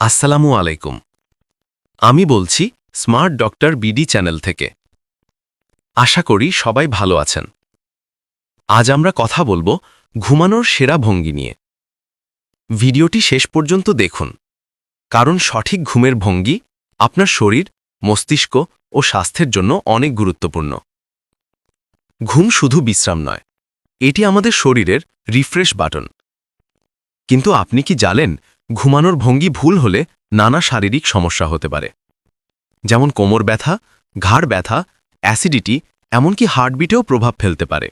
আসসালামু আলাইকুম। আমি বলছি স্মার্ট ডক্টর বিডি চ্যানেল থেকে। আশা করি সবাই ভালো আছেন। আজ আমরা কথা বলব ঘুমানোর সেরা ভঙ্গি নিয়ে। ভিডিওটি শেষ পর্যন্ত দেখুন। কারণ সঠিক ঘুমের ভঙ্গি আপনার শরীর, মস্তিষ্ক ও স্বাস্থ্যের জন্য অনেক গুরুত্বপূর্ণ। ঘুম শুধু বিশ্রাম নয়, এটি আমাদের শরীরের রিফ্রেশ বাটন। কিন্তু আপনি কি জানেন ঘুমানোর ভঙ্গি ভুল হলে নানা শারীরিক সমস্যা হতে পারে। যেমন কোমর ব্যথা, ঘাড় ব্যথা, অ্যাসিডিটি, এমনকি হার্টবিটেও প্রভাব ফেলতে পারে।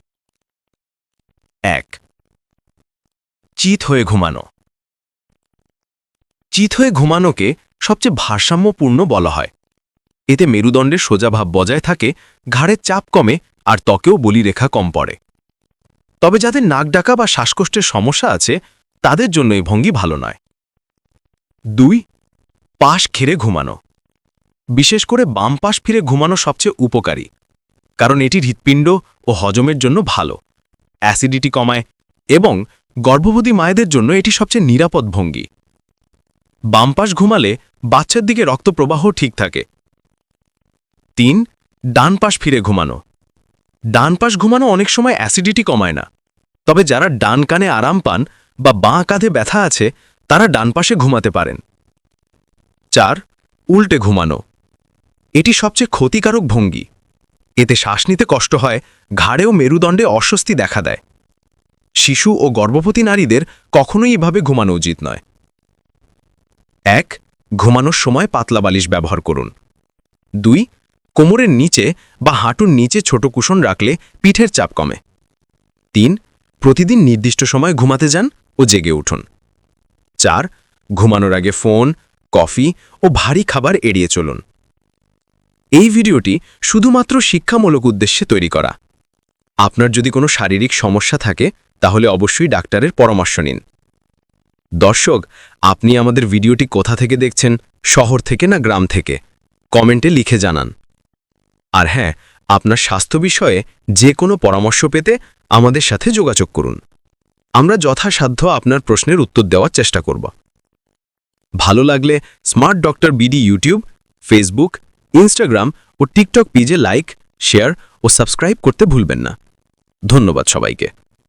এক, চিত হয়ে ঘুমানো। চিত হয়ে ঘুমানোকে সবচেয়ে ভারসাম্যপূর্ণ বলা হয়। এতে মেরুদণ্ডের সোজাভাব বজায় থাকে ঘাড়ের চাপ কমে আর ত্বকেও বলিরেখা কম পড়ে। তবে যাদের নাক ডাকা বা শ্বাসকষ্টের সমস্যা আছে, তাদের জন্য এই ভঙ্গি ভালো নয়। দুই, পাশ ঘিরে ঘুমানো। বিশেষ করে বাম পাশ ফিরে ঘুমানো সবচেয়ে উপকারী, কারণ এটি হৃৎপিণ্ড ও হজমের জন্য ভালো, অ্যাসিডিটি কমায় এবং গর্ভবতী মায়েদের জন্য এটি সবচেয়ে নিরাপদ ভঙ্গি। বাম পাশ ঘুমালে বাচ্চার দিকে রক্ত প্রবাহ ঠিক থাকে। তিন, ডান পাশ ফিরে ঘুমানো। ডান পাশ ঘুমানো অনেক সময় অ্যাসিডিটি কমায় না, তবে যারা ডান কানে আরাম পান বা বাঁ কাঁধে ব্যথা আছে তারা ডান পাশে ঘুমাতে পারেন। চার, উল্টে ঘুমানো। এটি সবচেয়ে ক্ষতিকারক ভঙ্গি। এতে শ্বাস নিতে কষ্ট হয়, ঘাড়ে ও মেরুদণ্ডে অস্বস্তি দেখা দেয়। শিশু ও গর্ভবতী নারীদের কখনোই এভাবে ঘুমানো উচিত নয়। এক, ঘুমানোর সময় পাতলা বালিশ ব্যবহার করুন। দুই, কোমরের নিচে বা হাঁটুর নিচে ছোট কুশন রাখলে পিঠের চাপ কমে। তিন, প্রতিদিন নির্দিষ্ট সময় ঘুমাতে যান ও জেগে উঠুন। চার, ঘুমানোর আগে ফোন, কফি ও ভারী খাবার এড়িয়ে চলুন। এই ভিডিওটি শুধুমাত্র শিক্ষামূলক উদ্দেশ্যে তৈরি করা। আপনার যদি কোনো শারীরিক সমস্যা থাকে, তাহলে অবশ্যই ডাক্তারের পরামর্শ নিন। দর্শক, আপনি আমাদের ভিডিওটি কোথা থেকে দেখছেন, শহর থেকে না গ্রাম থেকে? কমেন্টে লিখে জানান। আর হ্যাঁ আপনার স্বাস্থ্য বিষয়ে যে কোনো পরামর্শ পেতে আমাদের সাথে যোগাযোগ করুন। আমরা যথাসাধ্য আপনার প্রশ্নের উত্তর দেওয়ার চেষ্টা করব। ভালো লাগলে smart doctor BD YouTube, Facebook, Instagram ও টিকটক পেজে লাইক, শেয়ার ও সাবস্ক্রাইব করতে ভুলবেন না। ধন্যবাদ সবাইকে।